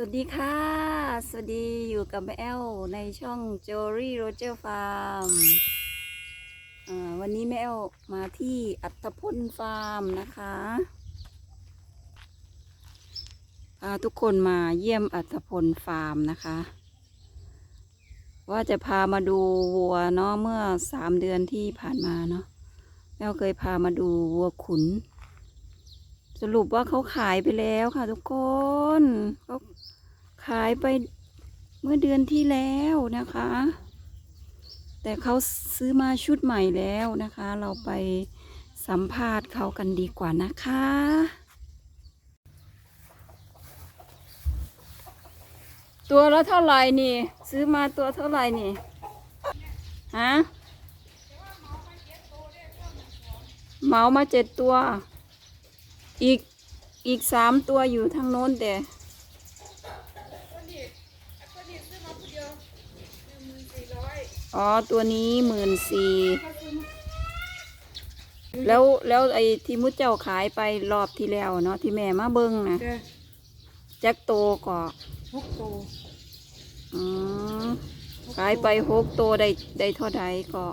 สวัสดีค่ะ สวัสดีอยู่กับแม่แอลในช่องโจรี่โรเจอร์ฟาร์มวันนี้แม่แอลมาที่อัตพลฟาร์มนะคะพาทุกคนมาเยี่ยมอัตพลฟาร์มนะคะ ว่าจะพามาดูวัวเนาะเมื่อสามเดือนที่ผ่านมาเนาะแม่เคยพามาดูวัวขุนสรุปว่าเขาขายไปแล้วค่ะทุกคนเขา ขายไปเมื่อเดือนที่แล้วนะคะ แต่เขาซื้อมาชุดใหม่แล้วนะคะ เราไปสัมภาษณ์เขากันดีกว่านะคะ ตัวละเท่าไหร่นี่ ซื้อมาตัวเท่าไหร่นี่ฮะเหมามาเจ็ดตัว อีกอีกสามตัวอยู่ทางโน้นแต่ อ๋อ ตัวนี้หมื่นสี่แล้วแล้วไอ้ที่มุดเจ้าขายไปรอบที่แล้วเนาะที่แม่มาเบิ้งนะจ้ะจักโตก็หกโตอืมขายไปหกโตได้ได้เท่าใดก็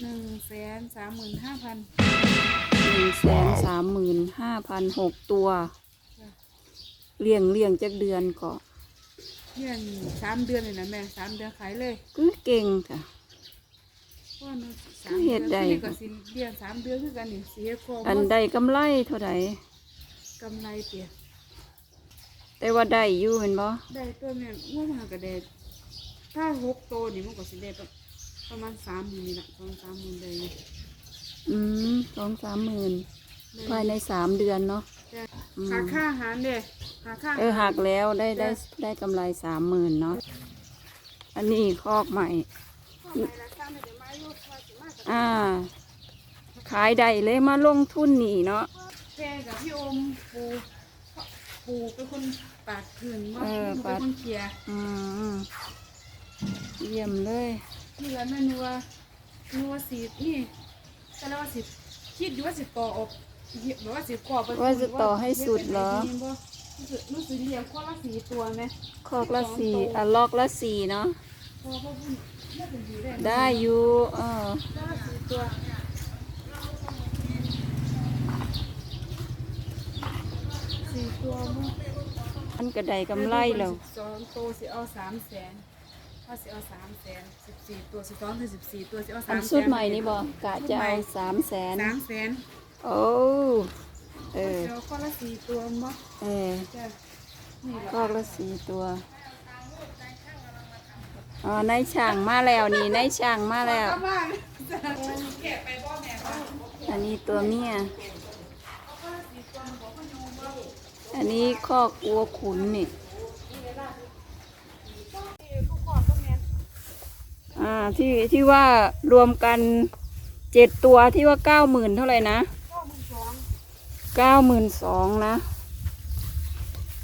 หนึ่งแสนสามหมื่นห้าพันหนึ่งแสนสามหมื่นห้าพันหกตัว เลี้ยงเลี้ยงจักเดือนก็ เดือนสามเดือนเลยนะแม่สามเดือนขายเลยก็เก่งค่ะเพราะว่าหนูสามเฮ็เดือดนได้ พี่ก็สิเดือนสามเดือนคือกันนี่เสียคออันได้กำไรเท่าใดกำไรเปียแต่ว่าได้อยู่เห็นบ่ได้ตัวแม่ง่วงมากระเด็ดถ้าหกโตนี่มันก็สิได้ประประมาณสามหมื่นนี่แหละประมาณสามหมื่นได้อยู่อืมสองสามหมื่นได้ภายในสามเดือนเนาะจ้ะอืม หาค่าอาหารเด้หาค่า เออหักแล้วได้ได้ได้กำไรสามหมื่นเนาะอันนี้คอกใหม่ข้อไปละสร้างไม่ได้มาอยู่ว่าสิมากับอ่า ขายได้เลยมาลงทุนนี่เนาะแม่กับพี่อมปูปูเป็นคนปาดผื่นว่าเออหนูปาเป็นดคนเคลียร์อืมเยี่ยมเลยนี่แล้วแม่นัวนัวสีนี่แต่แล้วว่าสิคิดอยู่ว่าสิต่อออก แบบว่าสิกรอบไปว่าจะต่อให้สุดเหรอ รู้สึกเลี้ยงข้อละสีตัวไหมคอกละสี่อะลอกละสี่เนาะ พอเขาพูดน่าจะดีได้ได้อยู่เออ ข้อละสีตัวสี่ตัวมั้ง มันก็ได้กำไรแล้วสองตัวสิเอาสามแสนถ้าสิเอาสามแสนสิบสี่ตัวสิบสองถึงสิบสี่ตัวสิเอาอัสานมแสน สุดใหม่นี่บอกกะจะเอาสามแสน สามแสน โอ้เออเดี๋ยวข้อละสี่ตัวมั้งเออจ้ะนี่แหละคอกละสี่ตัวอ๋อนายช่างมาแล้วนี่นายช่างมาแล้วกลับบ้านแกะไปบ่แม่บ้านอันนี้ตัวเมีย อันนี้คอกวัวขุนนี่ทุกคนก็แม่นอ่าที่ที่ว่ารวมกันเจ็ดตัวที่ว่าเก้าหมื่นเท่าไหร่นะก็มึงสอง เก้าหมื่นสองนะ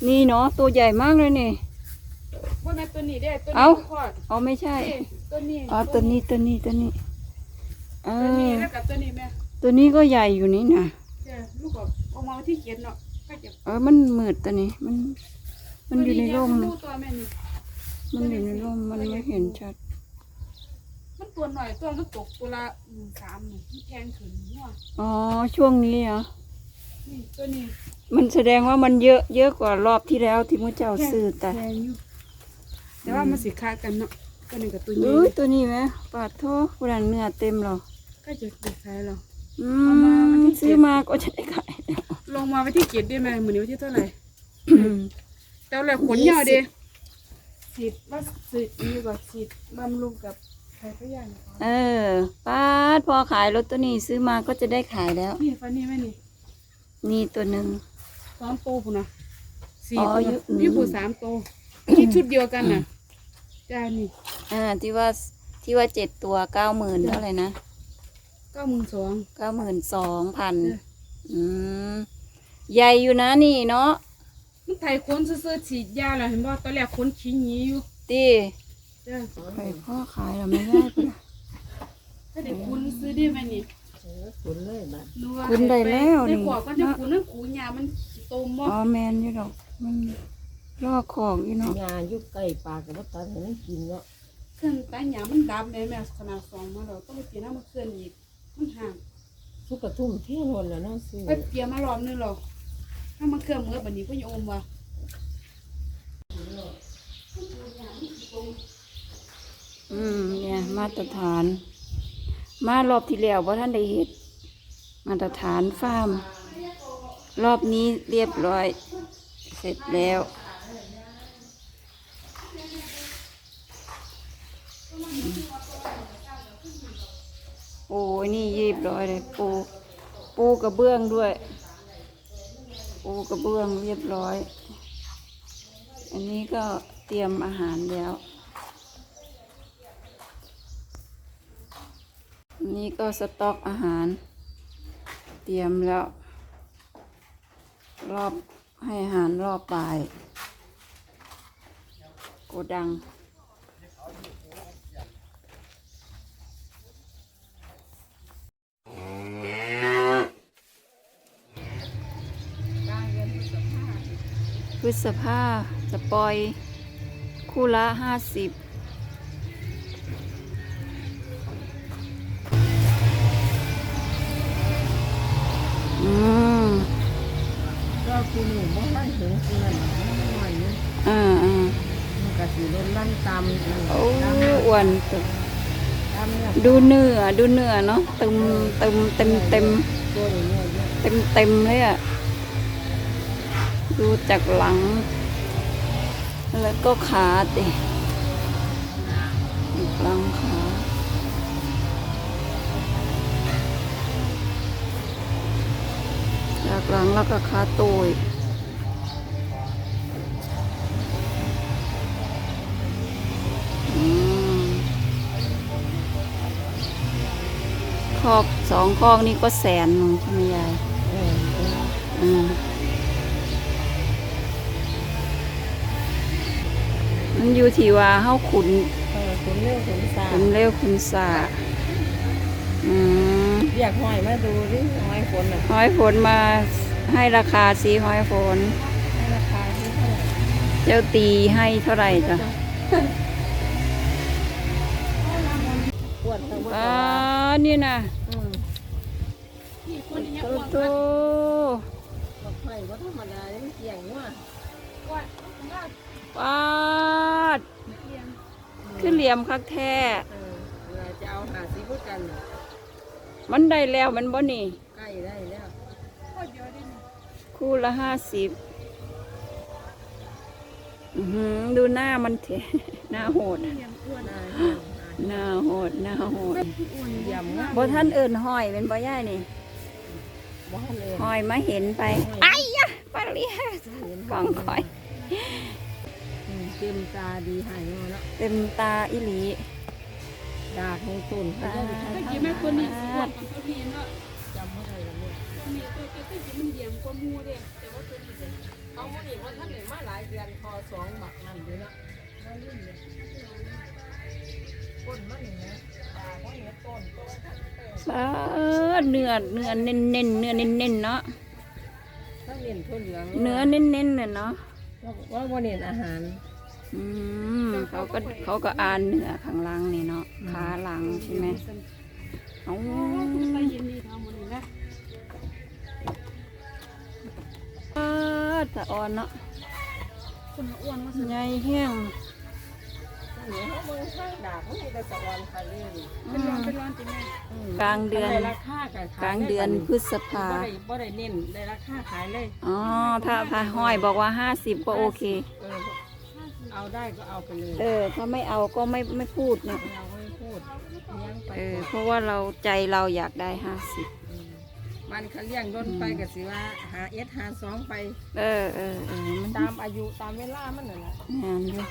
นี่เนาะตัวใหญ่มากเลยนี่ว่าแม่ตัวนี้เด้ตัวนี้เอ้าทุกคนอ๋อไม่ใช่นี่ตัวนี้อ๋อตัวนี้ตัวนี้ตัวนี้เอตัวนี้อแล้วกับตัวนี้แม่ตัวนี้ก็ใหญ่อยู่นี่นะจ้ะลูกก็เอามาไว้ที่เกียรเนาะก็จะเออมันมืดตัวนี้มัน มันอยู่ในร่มตัวตัวแม่นี่มันอยู่ในร่มมันไม่เห็นชัด มันตัวหน่อยตัวมันตกตัวละหนึ่งสามหนึ่งที่แทงขึ้นหัวอ๋อช่วงนี้เหรอ นี่ตัวนี้มันแสดงว่ามันเยอะเยอะกว่ารอบที่แล้วที่มุเจ้าซื้อแต่แทงอยู่แต่ว่ามันสิคล้ายกันเนาะตัวนี้กับตัวนี้อุ้ยตัวนี้ไหมปาดโทษผู้ดันเนื้อเต็มหรอก็จะคล้ายๆเราอืเอามาวันมที่ซื้อเจ็ดมาก็จะได้ขายแล้วลงมาไว้ที่เกียรได้ไหมเหมือนวันที่เท่าไหร่อืมแต่ว่าแหละขนยาวเด้ฉีดว่าฉีดดีกว่าฉีดบำรุงกับไข่พยานเออปาดพอขายรถตัวนี้ซื้อมาก็จะได้ขายแล้วนี่ฟันนี่ไหมนี่ นี่ตัวหนึ่ง สองโตปุ่นนะสี่อ๋อตัวอยู่อืมพี่ปุ่นสามโตคิดชุดเดียวกันน่ะจ้านี่อ่าที่ว่าที่ว่าเจ็ดตัวเก้าหมื่นเท่าไหร่นะเก้าหมื่นสอง เก้าหมื่นสองพันเอออืมใหญ่อยู่นะนี่เนาะมันไทยค้นซื้อๆฉีดยาแล้วเห็นบ่ตอนแรกค้นขี้หนีอยู่ตีจ้าไปพ่อขายเราไม่ได้ปะ ถ้าเด็กคุ้นซื้อได้ไหมนี่ คุณเลยบัดรู้ว่าคุ้นได้แล้วนี่ในขวบก็จะคุ้นนั่นขูหยามันขี้ตมบ่อ๋อแมนอยู่ดอก มันลอกของอยู่เนาะยาอยู่ใกล้ปากกับว่าตัดให้มันกินเนาะเครื่องตาหยามันดับเลยแม่ขนาดสองมาเราต้องไปเปลี่ยนน้ำมันเคลื่อนอีกมันห่าง ทุกกระทุ่มเที่ยงวันแล้วเนาะซื้อไปเปลี่ยนมารอบนึงหรอกถ้ามันเคลื่อนเมื่อบัดนี้ก็ยังอมว่ะอืมเนี่ย มาตรฐาน มารอบที่แล้วว่าท่านได้เห็ดมาตรฐานฟาร์ม รอบนี้เรียบร้อย เสร็จแล้วปูนี่เรียบร้อยเลยปูปูกระเบื้องด้วย ปูกระเบื้องเรียบร้อย อันนี้ก็เตรียมอาหารแล้ว นี้ก็สต็อกอาหาร เตรียมแล้ว รอบให้อาหารรอบบ่ายโกดัง พฤษภาจะปล่อย คู่ละห้าสิบ อืมก็คูหนูบ่ให้ถึงคูนั้นมันน้อยอยู่อ่าอ่ามันก็สิลดลั่นตามโอ้อ้วนตึกตามเนี่ยดูเนื้อดูเนื้อเนาะเต็มเต็มเต็มเต็มตัวนี้เนี่ยเยอะเต็มเต็มเลยอะดูจากหลัง แล้วก็ขาติหลังขา แล้วก็ขาตุยอืมคอกสองคอกนี่ก็แสนหนึ่งใช่ไหมยายเออเอออืมมันอยู่ที่ว่าเฮาขุนเออคนเร็วคนสาขุนเร็วขุนสาอืมอยากห้อยมาดูดิห้อยคนอะห้อยฝนมา ให้ราคาสีห้อยฝนให้ราคาที่เท่าไหร่เจ้าตีให้เท่าไหร่จ้ะอ้วนทั้งหมดอ่านี่นะอืมนี่คนนี้โตอ้วนโตบักไผ่บ่ธรรมดาเลยมันเกี่ยงว่ะอ้วนว่าปาดเรียนขึ้นเหลี่ยมคักแท้ เออเวลาจะเอาหาสีพุทธกันน่ะมันได้แล้วมันบ่นี่ ใกล้ได้แล้ว โคตรเยอะดิเนี่ย คู่ละห้าสิบอือหือดูหน้ามันเถอะหน้าโหดเรียนอ้วนนายเนี่ยหน้าโหดหน้าโหดอ้วนยำงามบ่ท่านเอิญห้อยเป็นบ่ย่ายนี่บ่ทันเลยห้อยมาเห็นไปไอ้ยะปาเลียกองคอยอืมเต็มตาดีหายมาแล้วเต็มตาอิหลีดากให้ต้นเขาจะไปถ้าทำกินแม่ คนนี้อ้วนกว่าตัวนี้เนาะจำเมื่อไหร่แล้วเนี่ยตัวนี้ตัวตัวที่มันเหลี่ยมกว่าหมูเด้แต่ว่าตัวนี้เด้เอามื่อนี้ว่าท่านไหนมาหลายเดือนพอสองบักนั่นอยู่นะมาลื่นเลยก้นมันนี่นะดากว่าเนี่ยต้นโตทันเตอเออเนื้อเนื้อเน้นเน้นๆเนื้อเน้นเน้นๆเนาะถ้าเน้นทั่วเหลืองเนื้อเน้นเน้นๆน่ะเนาะว่าว่าเน้นอาหารอืมเขาก็เขาก็อ่านเนื้อข้างหล่างนี่เนาะขาหลังใช่ไหมเอ้า ไปยินดีท อตะอ่อนเนาะคนอ้วนมาสุดใหญ่แห้งเหนือเขาเมืองข้างดากมันมีแต่สะออนค่ะเลยเป็นร้อนเป็นร้อนจริงไหมกลางเดือน ได้ราคากับกลางเดือนพฤษภา บ่ได้บ่ได้เน้นได้ราคาขายเลยอ๋อ ถ้าถ้าห้อยบอกว่าห้าสิบก็โอเค เออเอาได้ก็เอาไปเลยเออ ถ้าไม่เอาก็ไม่ไม่พูดเนี่ยไม่เอาไม่พูดเลี้ยงไปเออก่อนเพราะว่าเราใจเราอยากได้ห้าสิ บมมันเขาเลี้ยงโดนไปก็สิว่าหาเอสหาสองไป เออเออเออมันตามอายุตามเวลามันน่ะแหละ งานอยู่